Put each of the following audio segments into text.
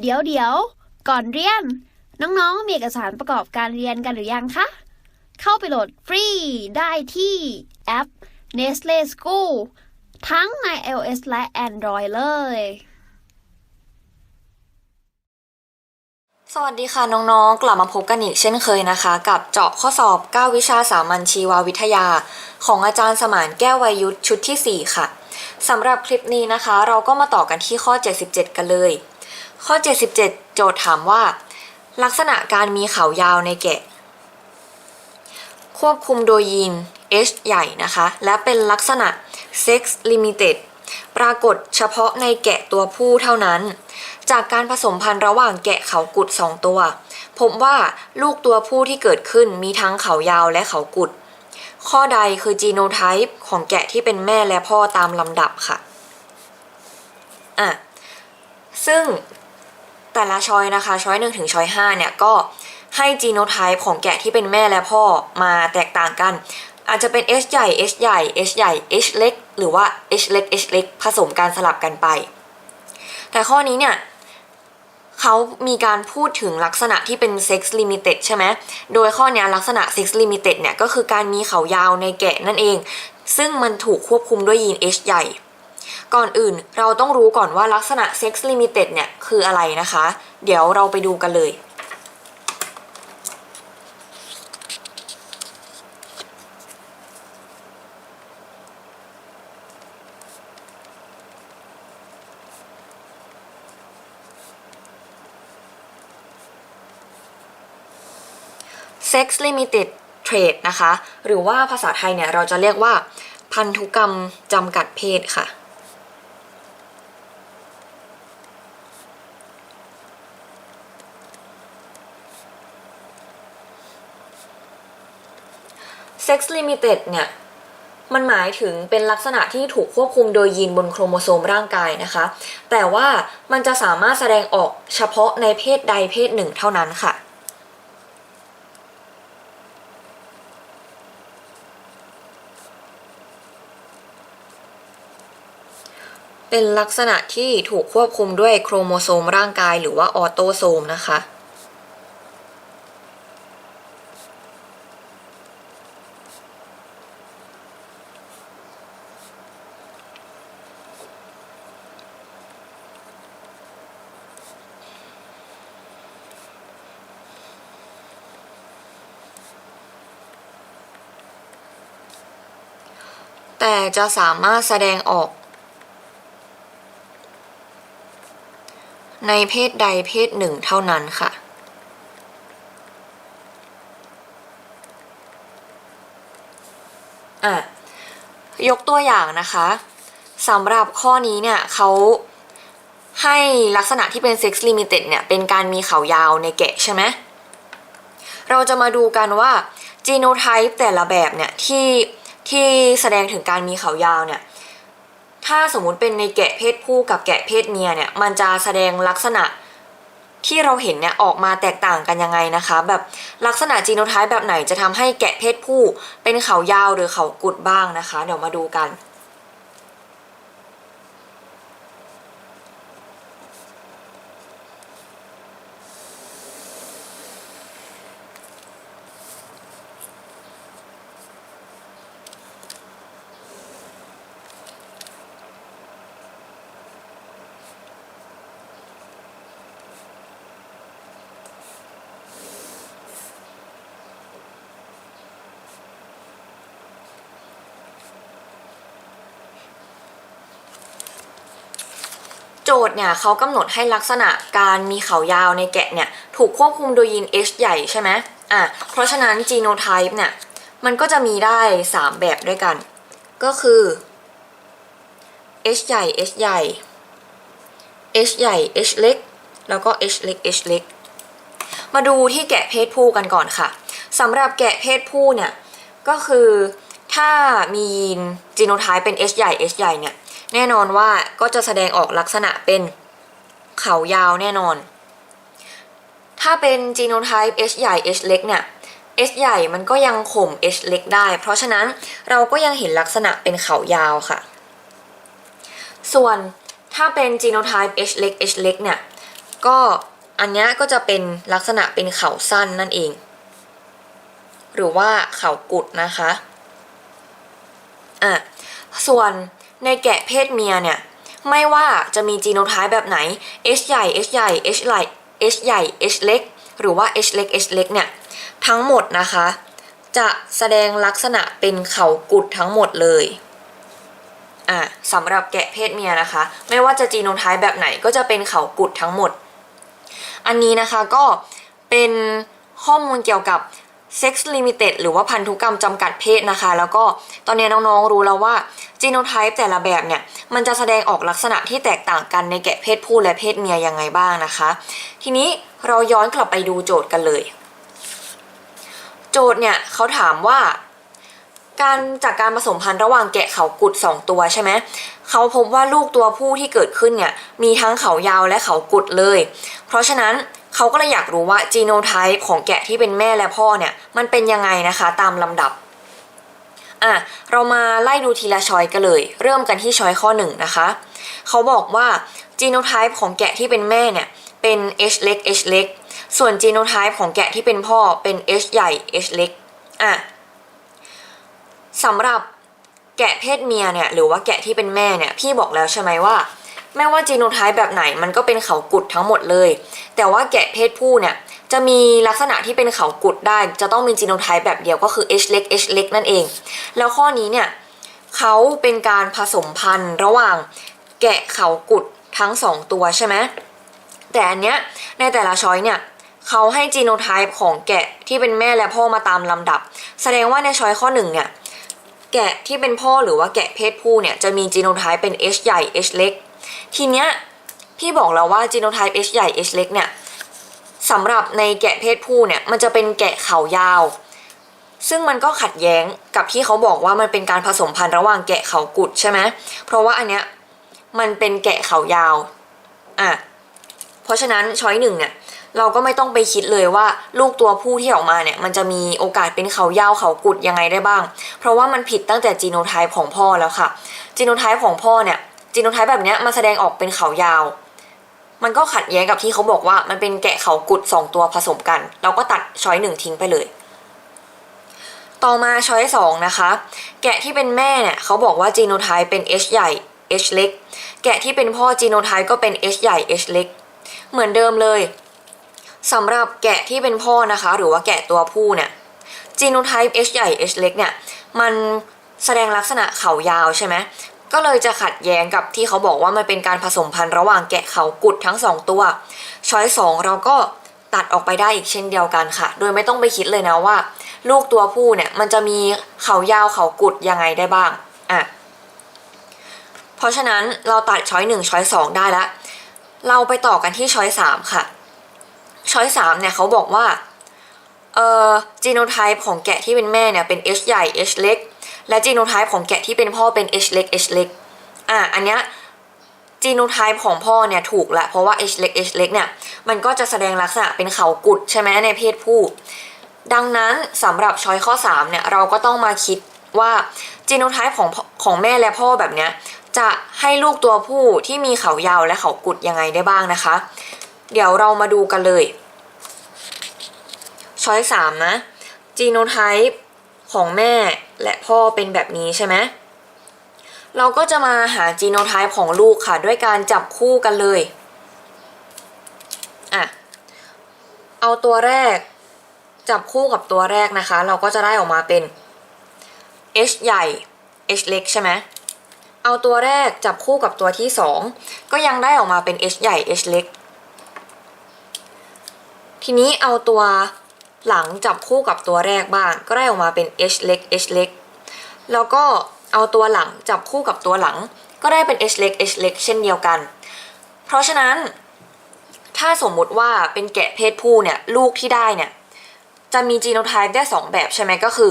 เดี๋ยวเดี๋ยว ก่อนเรียน น้องๆ มีเอกสารประกอบการเรียนกันหรือยังคะ เข้าไปโหลดฟรีได้ที่แอป Nestle School ทั้งใน iOS และ Android เลย สวัสดีค่ะ น้องๆ กลับมาพบกันอีกเช่นเคยนะคะ กับเจาะข้อสอบ 9 วิชาสามัญชีววิทยา ของอาจารย์สมานแก้ววัยยุทธชุดที่ 4 ค่ะสำหรับคลิปนี้นะคะ เราก็มาต่อกันที่ข้อ 77 กันเลย ข้อ 77 โจทย์ถามว่า ลักษณะการมีเขายาวในแกะ ควบคุมโดยยีน H ใหญ่นะคะ และเป็นลักษณะ Sex Limited ปรากฏเฉพาะในแกะตัวผู้เท่านั้น จากการผสมพันธุ์ระหว่างแกะเขากุด 2 ตัว พบว่าลูกตัวผู้ที่เกิดขึ้นมีทั้งเขายาวและเขากุด ข้อใดคือจีโนไทป์ของแกะที่เป็นแม่และพ่อตามลำดับค่ะอะซึ่ง แต่ละช้อยนะคะช้อยหนึ่งถึงช้อยห้าเนี่ยก็ให้จีโนไทป์ของแกะที่เป็นแม่และพ่อมาแตกต่างกัน อาจจะเป็น H ใหญ่ H ใหญ่ H ใหญ่ H เล็ก หรือว่า H เล็ก H เล็กผสมกันสลับกันไป แต่ข้อนี้เนี่ยเขามีการพูดถึงลักษณะที่เป็น sex limited ใช่ไหม โดยข้อนี้ลักษณะ sex limited เนี่ยก็คือการมีเขายาวในแกะนั่นเอง ซึ่งมันถูกควบคุมด้วยยีน H ใหญ่ ก่อนอื่นเราต้องรู้ก่อนว่าลักษณะ sex limited เนี่ยคืออะไรนะคะ เดี๋ยวเราไปดูกันเลย sex limited trade นะคะ หรือว่าภาษาไทยเนี่ยเราจะเรียกว่าพันธุกรรมจำกัดเพศค่ะ sex limited เนี่ยมันหมายถึงเป็นลักษณะที่ถูกควบคุมโดยยีนบนโครโมโซมร่างกายนะคะ แต่ว่ามันจะสามารถแสดงออกเฉพาะในเพศใดเพศหนึ่งเท่านั้นค่ะ เป็นลักษณะที่ถูกควบคุมด้วยโครโมโซมร่างกายหรือว่าออโตโซมนะคะ แต่จะสามารถแสดงออก ในเพศใดเพศหนึ่งเท่านั้นค่ะ อะ ยกตัวอย่างนะคะสำหรับข้อนี้เนี่ยเขาให้ลักษณะที่เป็น sex limited เนี่ย เป็นการมีเขายาวในแกะใช่ไหม เราจะมาดูกันว่า genotype แต่ละแบบเนี่ย ที่ ที่แสดงถึงการมีเขายาวเนี่ยถ้าสมมุติเป็นในแกะเพศผู้กับแกะเพศเมียเนี่ยมันจะแสดงลักษณะที่เราเห็นเนี่ยออกมาแตกต่างกันยังไงนะคะ แบบลักษณะจีโนไทป์แบบไหนจะทำให้แกะเพศผู้เป็นเขายาวหรือเขากุดบ้างนะคะ เดี๋ยวมาดูกัน ทย์เนี่ยเขากำหนดให้ลักษณะการมีเขายาวในแกะเนี่ยถูกควบคุมโดยยีน H ใหญ่ใช่ไหมอะเพราะฉะนั้น genotype เนี่ยมันก็จะมีได้ 3 แบบด้วยกัน ก็คือ H ใหญ่ H ใหญ่ H ใหญ่ H เล็ก แล้วก็ H เล็ก H เล็ก มาดูที่แกะเพศผู้กันก่อนค่ะสำหรับแกะเพศผู้เนี่ยก็คือถ้ามียีน genotype เป็น H ใหญ่ H ใหญ่เนี่ย แน่นอนว่าก็จะแสดงออกลักษณะเป็นเขายาวแน่นอน ถ้าเป็น genotype H ใหญ่ H เล็กเนี่ย H ใหญ่มันก็ยังข่ม H เล็กได้ เพราะฉะนั้นเราก็ยังเห็นลักษณะเป็นเขายาวค่ะ ส่วนถ้าเป็น genotype H เล็ก H เล็กเนี่ย ก็อันนี้ก็จะเป็นลักษณะเป็นเขาสั้นนั่นเอง หรือว่าเขากุดนะคะ อะ ส่วน ในแกะเพศเมียเนี่ย ไม่ว่าจะมีจีโนไทป์แบบไหน H ใหญ่ H ใหญ่ H ใหญ่ H ใหญ่ H เล็ก หรือว่า H เล็ก H เล็กเนี่ย ทั้งหมดนะคะ จะแสดงลักษณะเป็นเขากุดทั้งหมดเลยอะสำหรับแกะเพศเมียนะคะ ไม่ว่าจะจีโนไทป์แบบไหนก็จะเป็นเขากุดทั้งหมด อันนี้นะคะก็เป็นข้อมูลเกี่ยวกับ Sex Limited หรือว่าพันธุกรรมจำกัดเพศนะคะ แล้วก็ตอนนี้น้องๆรู้แล้วว่าจีโนไทป์แต่ละแบบเนี่ย มันจะแสดงออกลักษณะที่แตกต่างกันในแกะเพศผู้และเพศเมียยังไงบ้างนะคะ ทีนี้เราย้อนกลับไปดูโจทย์กันเลย โจทย์เนี่ยเขาถามว่าการจากการผสมพันธุ์ระหว่างแกะเขากุด 2 ตัวใช่ไหมเขาพบว่าลูกตัวผู้ที่เกิดขึ้นเนี่ยมีทั้งเขายาวและเขากุดเลย เพราะฉะนั้น เขาก็เลยอยากรู้ว่าจีโนไทป์ของแกะที่เป็นแม่และพ่อเนี่ย มันเป็นยังไงนะคะตามลำดับอะเรามาไล่ดูทีละชอยกันเลย เริ่มกันที่ชอยข้อหนึ่งนะคะเขาบอกว่าจีโนไทป์ของแกะที่เป็นแม่เนี่ยเป็น H เล็ก H เล็กส่วนจีโนไทป์ของแกะที่เป็นพ่อเป็น H ใหญ่ H เล็กอะสำหรับแกะเพศเมียเนี่ยหรือว่าแกะที่เป็นแม่เนี่ยพี่บอกแล้วใช่ไหมว่า ไม่ว่าจีโนไทป์แบบไหนมันก็เป็นเขากุดทั้งหมดเลย แต่ว่าแกะเพศผู้เนี่ยจะมีลักษณะที่เป็นเขากุดได้ จะต้องมีจีโนไทป์แบบเดียวก็คือ H เล็ก H เล็กนั่นเอง แล้วข้อนี้เนี่ยเขาเป็นการผสมพันธุ์ระหว่างแกะเขากุดทั้งสองตัวใช่ไหมแต่อันเนี้ยในแต่ละช้อยเนี่ยเขาให้จีโนไทป์ของแกะที่เป็นแม่และพ่อมาตามลำดับ แสดงว่าในช้อยข้อหนึ่งเนี่ยแกะที่เป็นพ่อหรือว่าแกะเพศผู้เนี่ยจะมีจีโนไทป์เป็น H ใหญ่ H เล็ก ทีเนี้ยพี่บอกแล้วว่าจีโนไทป์ H ใหญ่ H เล็กเนี่ยสำหรับในแกะเพศผู้เนี่ยมันจะเป็นแกะเขายาว ซึ่งมันก็ขัดแย้งกับที่เขาบอกว่ามันเป็นการผสมพันธุ์ระหว่างแกะเขากุดใช่ไหมเพราะว่าอันเนี้ยมันเป็นแกะเขายาวอะเพราะฉะนั้นช้อยหนึ่งเนี่ยเราก็ไม่ต้องไปคิดเลยว่าลูกตัวผู้ที่ออกมาเนี่ยมันจะมีโอกาสเป็นเขายาวเขากุดยังไงได้บ้าง เพราะว่ามันผิดตั้งแต่จีโนไทป์ของพ่อแล้วค่ะจีโนไทป์ของพ่อเนี่ย จีโนไทป์แบบเนี้ยมาแสดงออกเป็นเขายาว มันก็ขัดแย้งกับที่เขาบอกว่ามันเป็นแกะเขากุดสองตัวผสมกัน เราก็ตัดช้อยหนึ่งทิ้งไปเลย ต่อมาช้อยสองนะคะ แกะที่เป็นแม่เนี่ยเขาบอกว่าจีโนไทป์เป็น H ใหญ่ H เล็ก แกะที่เป็นพ่อจีโนไทป์ก็เป็น H ใหญ่ H เล็ก เหมือนเดิมเลยสำหรับแกะที่เป็นพ่อนะคะ หรือว่าแกะตัวผู้เนี่ยจีโนไทป์ H ใหญ่ H เล็กเนี่ยมันแสดงลักษณะเขายาวใช่ไหม ก็เลยจะขัดแย้งกับที่เขาบอกว่ามันเป็นการผสมพันธุ์ระหว่างแกะเขากุดทั้งสองตัว ช้อยสองเราก็ตัดออกไปได้อีกเช่นเดียวกันค่ะ โดยไม่ต้องไปคิดเลยนะว่า ลูกตัวผู้เนี่ยมันจะมีเขายาวเขากุดยังไงได้บ้างอะเพราะฉะนั้นเราตัดช้อยหนึ่งช้อยสองได้แล้วเราไปต่อกันที่ช้อยสามค่ะ ช้อยสามเนี่ยเขาบอกว่าเอ่อจีโนไทป์ของแกะที่เป็นแม่เนี่ยเป็น H ใหญ่ H เล็ก และจีโนไทป์ของแกะที่เป็นพ่อเป็น H เล็ก H เล็กอะอันเนี้ยจีโนไทป์ของพ่อเนี่ยถูกละเพราะว่า H เล็ก H เล็กเนี่ยมันก็จะแสดงลักษณะเป็นเขากุดใช่ไหมในเพศผู้ ดังนั้นสำหรับช้อยข้อ3เนี่ยเราก็ต้องมาคิดว่าจีโนไทป์ของของแม่และพ่อแบบเนี้ยจะให้ลูกตัวผู้ที่มีเขายาวและเขากุดยังไงได้บ้างนะคะ เดี๋ยวเรามาดูกันเลยช้อยสามนะจีโนไทป์ ของแม่และพ่อเป็นแบบนี้ใช่ไหมเราก็จะมาหาจีโนไทป์ของลูกค่ะด้วยการจับคู่กันเลยอะเอาตัวแรกจับคู่กับตัวแรกนะคะ เราก็จะได้ออกมาเป็น H ใหญ่ H เล็กใช่ไหมเอาตัวแรกจับคู่กับตัวที่สองก็ยังได้ออกมาเป็น H ใหญ่ H เล็ก ทีนี้เอาตัว หลังจับคู่กับตัวแรกบ้างก็ได้ออกมาเป็น H เล็ก H เล็กแล้วก็เอาตัวหลังจับคู่กับตัวหลัง ก็ได้เป็น H เล็ก H เล็กเช่นเดียวกัน เพราะฉะนั้นถ้าสมมุติว่าเป็นแกะเพศผู้เนี่ยลูกที่ได้เนี่ยจะมีจีโนไทป์ได้ 2 แบบใช่ไหมก็คือ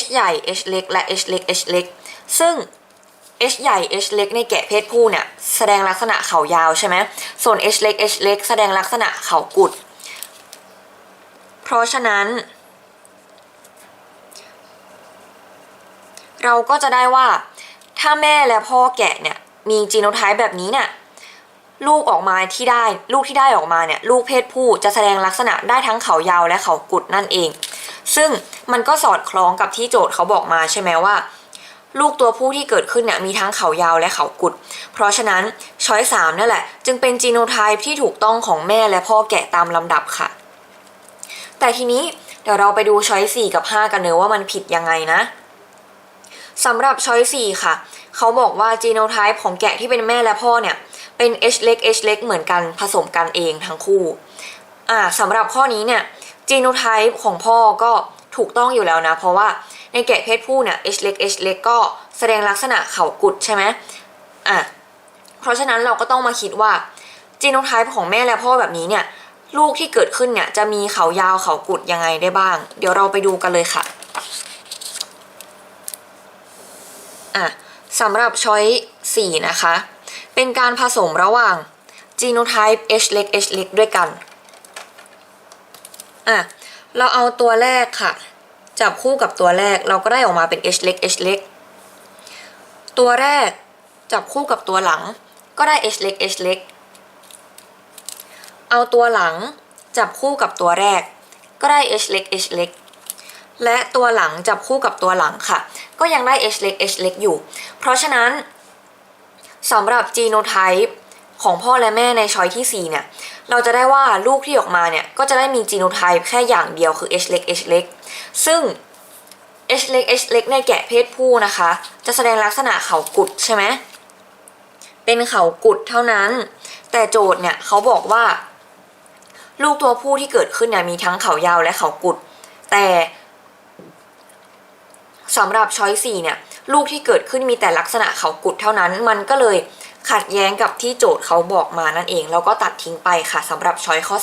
H ใหญ่ H เล็กและ H เล็ก H เล็กซึ่ง H ใหญ่ H เล็กในแกะเพศผู้เนี่ยแสดงลักษณะเขายาวใช่ไหมส่วน H เล็ก H เล็กแสดงลักษณะเขากุด เพราะฉะนั้น เราก็จะได้ว่า ถ้าแม่และพ่อแกะเนี่ยมีจีโนไทป์แบบนี้เนี่ยลูกออกมาที่ได้ลูกที่ได้ออกมาเนี่ยลูกเพศผู้จะแสดงลักษณะได้ทั้งเขายาวและเขากุดนั่นเอง ซึ่งมันก็สอดคล้องกับที่โจทย์เขาบอกมาใช่ไหมว่า ลูกตัวผู้ที่เกิดขึ้นเนี่ยมีทั้งเขายาวและเขากุด เพราะฉะนั้นช้อยสามนั่นแหละ จึงเป็นจีโนไทป์ที่ถูกต้องของแม่และพ่อแกะตามลำดับค่ะ แต่ทีนี้เดี๋ยวเราไปดูช้อยสี่กับห้ากันเนอะว่ามันผิดยังไงนะสำหรับช้อยสี่ค่ะ เขาบอกว่าจีโนไทป์ของแกะที่เป็นแม่และพ่อเนี่ยเป็น H เล็ก H เล็กเหมือนกันผสมกันเองทั้งคู่อ่าสำหรับข้อนี้เนี่ยจีโนไทป์ของพ่อก็ถูกต้องอยู่แล้วนะ เพราะว่าในแกะเพศผู้เนี่ย H เล็ก H เล็กก็แสดงลักษณะเขากุดใช่ไหมอะเพราะฉะนั้นเราก็ต้องมาคิดว่าจีโนไทป์ของแม่และพ่อแบบนี้เนี่ย ลูกที่เกิดขึ้นเนี่ยจะมีเขายาวเขากุดยังไงได้บ้าง เดี๋ยวเราไปดูกันเลยค่ะอะสำหรับช้อย4นะคะ เป็นการผสมระหว่าง genotype H เล็ก H เล็กด้วยกันอะเราเอาตัวแรกค่ะ จับคู่กับตัวแรกเราก็ได้ออกมาเป็น H เล็ก H เล็กตัวแรกจับคู่กับตัวหลัง ก็ได้ H เล็ก H เล็ก เอาตัวหลังจับคู่กับตัวแรก ก็ได้ H เล็ก H เล็กและตัวหลังจับคู่กับตัวหลังค่ะ ก็ยังได้ H เล็ก H เล็กอยู่ เพราะฉะนั้นสำหรับ genotype ของพ่อและแม่ในช้อยที่ 4 เนี่ย เราจะได้ว่าลูกที่ออกมาเนี่ย ก็จะได้มี genotype แค่อย่างเดียวคือ H เล็ก H เล็กซึ่ง H เล็ก H เล็กในแกะเพศผู้นะคะ จะแสดงลักษณะเขากุดใช่ไหมเป็นเขากุดเท่านั้น แต่โจทย์เนี่ยเขาบอกว่า ลูกตัวผู้ที่เกิดขึ้นเนี่ยมีทั้งเขายาวและเขากุด แต่สำหรับช้อยสี่เนี่ย ลูกที่เกิดขึ้นมีแต่ลักษณะเขากุดเท่านั้น มันก็เลยขัดแย้งกับที่โจทย์เขาบอกมานั่นเอง แล้วก็ตัดทิ้งไปค่ะสำหรับช้อยข้อ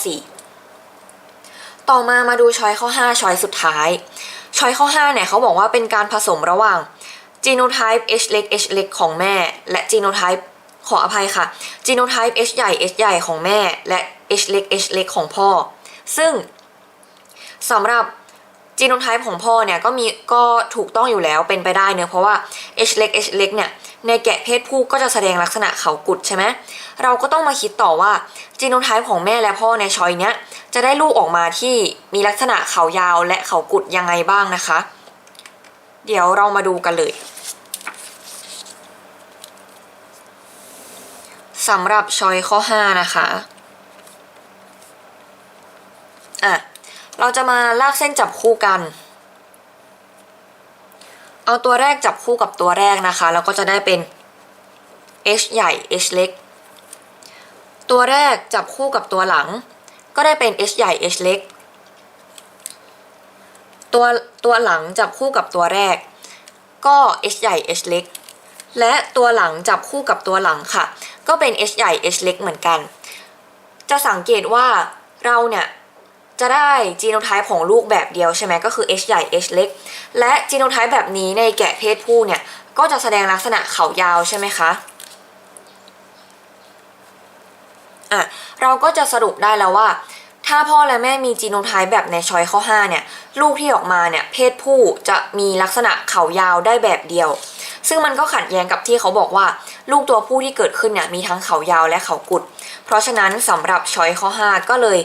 4ต่อมามาดูช้อยข้อ5ช้อยสุดท้ายช้อยข้อ5เนี่ยเขาบอกว่าเป็นการผสมระหว่าง genotype H เล็ก H เล็กของแม่ และ genotype ขออภัยค่ะ genotype H ใหญ่ H ใหญ่ของแม่ และ H เล็ก H เล็กของพ่อ ซึ่งสำหรับ genotype ของพ่อเนี่ยก็มีก็ถูกต้องอยู่แล้วเป็นไปได้เนอะเพราะว่า H เล็ก H เล็กเนี่ยในแกะเพศผู้ก็จะแสดงลักษณะเขากุดใช่ไหมเราก็ต้องมาคิดต่อว่า genotype ของแม่และพ่อในชอยเนี้ยจะได้ลูกออกมาที่มีลักษณะเขายาวและเขากุดยังไงบ้างนะคะ เดี๋ยวเรามาดูกันเลยสำหรับชอยข้อ 5 นะคะ อะ เราจะมาลากเส้นจับคู่กัน เอาตัวแรกจับคู่กับตัวแรกนะคะแล้วก็จะได้เป็น h ใหญ่ h เล็ก ตัวแรกจับคู่กับตัวหลัง ก็ได้เป็น h ใหญ่ h เล็ก ตัวตัวหลังจับคู่กับตัวแรก ก็ h ใหญ่ h เล็ก และตัวหลังจับคู่กับตัวหลังค่ะ ก็เป็น h ใหญ่ h เล็กเหมือนกัน จะสังเกตว่าเราเนี่ย จะได้จีโนไทป์ของลูกแบบเดียวใช่ไหมก็คือ H ใหญ่ H เล็ก และจีโนไทป์แบบนี้ในแกะเพศผู้เนี่ย ก็จะแสดงลักษณะเขายาวใช่ไหมคะอะเราก็จะสรุปได้แล้วว่า ถ้าพ่อและแม่มีจีโนไทป์แบบในชอยข้อ 5 เนี่ย ลูกที่ออกมาเนี่ย เพศผู้จะมีลักษณะเขายาวได้แบบเดียว ซึ่งมันก็ขัดแย้งกับที่เขาบอกว่า ลูกตัวผู้ที่เกิดขึ้นเนี่ยมีทั้งเขายาวและเขากุด เพราะฉะนั้นสำหรับชอยข้อ 5 ก็เลย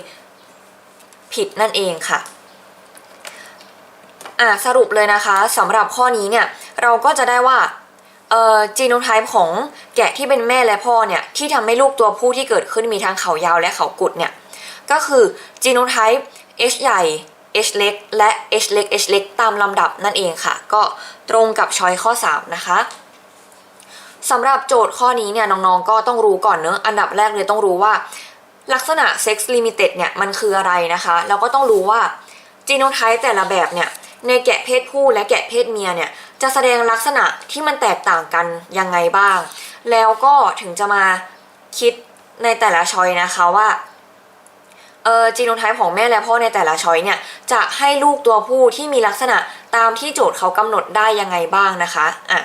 ผิดนั่นเองค่ะอ่าสรุปเลยนะคะสำหรับข้อนี้เนี่ยเราก็จะได้ว่าเอ่อจีโนไทป์ของแกะที่เป็นแม่และพ่อเนี่ยที่ทำให้ลูกตัวผู้ที่เกิดขึ้นมีทั้งเขายาวและเขากุดเนี่ยก็คือจีโนไทป์ H ใหญ่ H เล็กและ H เล็ก H เล็กตามลำดับนั่นเองค่ะ ก็ตรงกับช้อยข้อ 3 นะคะสำหรับโจทย์ข้อนี้เนี่ยน้องๆก็ต้องรู้ก่อนเนอะอันดับแรกเลยต้องรู้ว่า ลักษณะ sex limited เนี่ยมันคืออะไรนะคะแล้วก็ต้องรู้ว่า genotype แต่ละแบบเนี่ยในแกะเพศผู้และแกะเพศเมียเนี่ยจะแสดงลักษณะที่มันแตกต่างกันยังไงบ้าง แล้วก็ถึงจะมาคิดในแต่ละชอยนะคะว่าเออ genotype ของแม่และพ่อในแต่ละชอยเนี่ยจะให้ลูกตัวผู้ที่มีลักษณะตามที่โจทย์เขากำหนดได้ยังไงบ้างนะคะอะ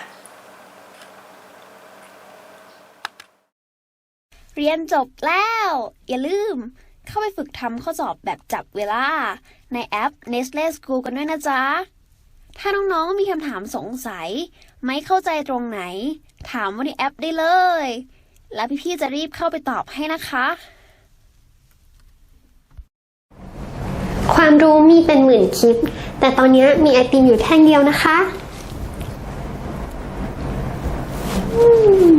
เรียนจบแล้ว อย่าลืม เข้าไปฝึกทำข้อสอบแบบจับเวลา ในแอป Nestle School กันด้วยนะจ๊ะ ถ้าน้องๆมีคำถามสงสัย ไม่เข้าใจตรงไหน ถามว่าในแอปได้เลย และพี่ๆจะรีบเข้าไปตอบให้นะคะ ความรู้มีเป็นหมื่นคลิป แต่ตอนนี้มีไอติมอยู่แท่งเดียวนะคะ อืม